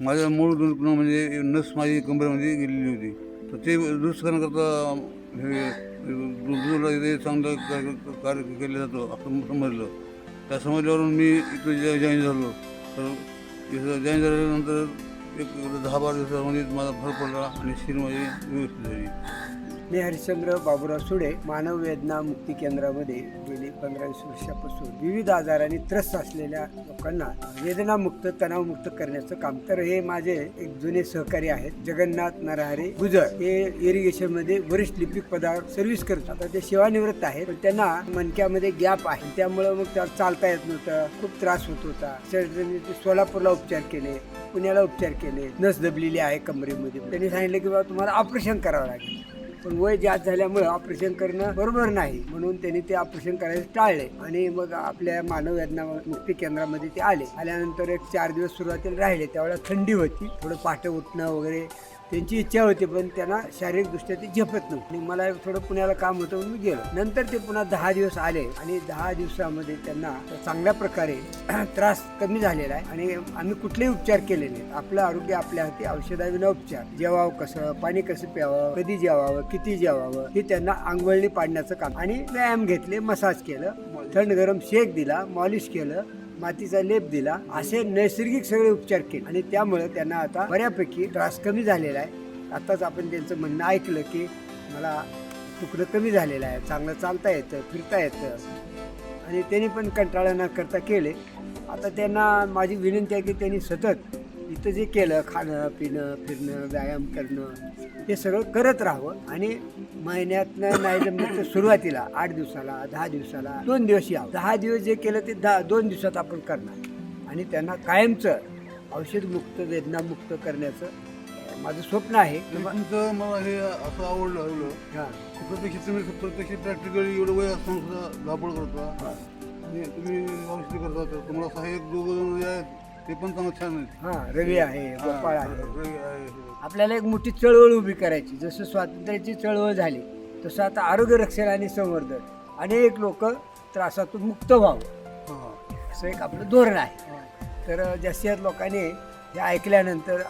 माझ्या मूळ दुर्गुण म्हणजे नस माझी कंबरमध्ये गेलेली होती. तर ते दुरुस्त करण्याकरता हे चांगलं कार्य- कार्य केलं जातं असं समजलं. त्या समजल्यावरून मी इथं जॉईन झालो. तर इथं जॉईन झाल्यानंतर एक दहा बारा दिवसामध्ये माझा फरक पडला आणि शिर माझी व्यवस्थित झाली. मी हरिश्चंद्र बाबुराव सुडे मानव वेदना मुक्ती केंद्रामध्ये गेली पंधरा वीस वर्षापासून. विविध आजारांनी त्रस्त असलेल्या लोकांना वेदनामुक्त तणावमुक्त करण्याचं काम. तर हे माझे एक जुने सहकारी आहेत. जगन्नाथ नरहरे गुजर. हे इरिगेशनमध्ये वरिष्ठ लिपिक पदावर सर्व्हिस करतात. आता ते सेवानिवृत्त आहेत. पण त्यांना मणक्यामध्ये गॅप आहे. त्यामुळं मग त्याला चालता येत नव्हतं. खूप त्रास होत होता. सोलापूरला उपचार केले. पुण्याला उपचार केले. नस दबलेली आहे कमरेमध्ये. त्यांनी सांगितलं की बाबा तुम्हाला ऑपरेशन करावं लागेल. पण वय जास्त झाल्यामुळं ऑपरेशन करणं बरोबर नाही. म्हणून त्यांनी ते ऑपरेशन करायचं टाळले. आणि मग आपल्या मानव वेदना मुक्ती केंद्रामध्ये ते आले. आल्यानंतर एक चार दिवस सुरुवातीला राहिले. त्यावेळेला थंडी होती. थोडं पाठ उठणं वगैरे त्यांची इच्छा होती पण त्यांना शारीरिकदृष्ट्या ते झेपत नव्हती. आणि मला थोडं पुण्याला काम होतं म्हणून मी गेलो. नंतर ते पुन्हा दहा दिवस आले आणि दहा दिवसामध्ये त्यांना चांगल्या प्रकारे त्रास कमी झालेला आहे. आणि आम्ही कुठलेही उपचार केले नाहीत. आपलं आरोग्य आपल्या हाती औषधाविना उपचार. जेवावं कसं पाणी कसं प्यावं कधी जेवावं किती जेवावं हे त्यांना आंघोळणी पाडण्याचं काम. आणि व्यायाम घेतले मसाज केलं थंड गरम शेक दिला मॉलिश केलं मातीचा लेप दिला. असे नैसर्गिक सगळे उपचार केले. आणि त्यामुळे त्यांना आता बऱ्यापैकी त्रास कमी झालेला आहे. आताच आपण त्यांचं म्हणणं ऐकलं की मला तुकडं कमी झालेलं आहे. चांगलं चालता येतं फिरता येतं. आणि त्यांनी पण कंटाळा न करता केले. आता त्यांना माझी विनंती आहे की त्यांनी सतत इथं जे केलं खाणं पिणं फिरणं व्यायाम करणं हे सगळं करत राहावं. आणि महिन्यातनं नाही जमलं तर सुरुवातीला आठ दिवसाला दहा दिवसाला दोन दिवस यावं. दहा दिवस जे केलं ते दहा दोन दिवसात आपण करणार. आणि त्यांना कायमचं औषधमुक्त वेदनामुक्त करण्याचं माझं स्वप्न आहे. तुमचं मला हे असं आवडलं आवडलं. प्रत्यक्ष तुम्ही प्रत्यक्ष प्रॅक्टिकली एवढं वय असताना सुद्धा धावपळ करता. आणि तुम्ही औषधी करता तर तुम्हाला सहाय्यक दोघं जे आहेत ते पण चांगलं छान आहेत हां रवी आहे गोपाळ आहे. आहे. आपल्याला एक मोठी चळवळ उभी करायची. जसं स्वातंत्र्याची चळवळ झाली तसं आता आरोग्य रक्षण आणि संवर्धन. अनेक लोक त्रासातून मुक्त व्हावं. असं एक आपलं धोरण आहे. तर जास्तीत लोकांनी हे ऐकल्यानंतर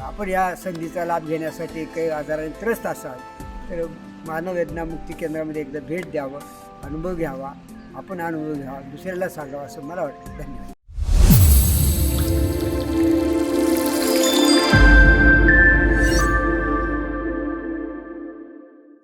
आपण या संधीचा लाभ घेण्यासाठी काही आजाराने त्रस्त असाल तर मानव वेदना मुक्ती केंद्रामध्ये एकदा भेट द्यावं अनुभव घ्यावा आपण अनुभव घ्यावा दुसऱ्याला सांगावा असं मला वाटतं. धन्यवाद.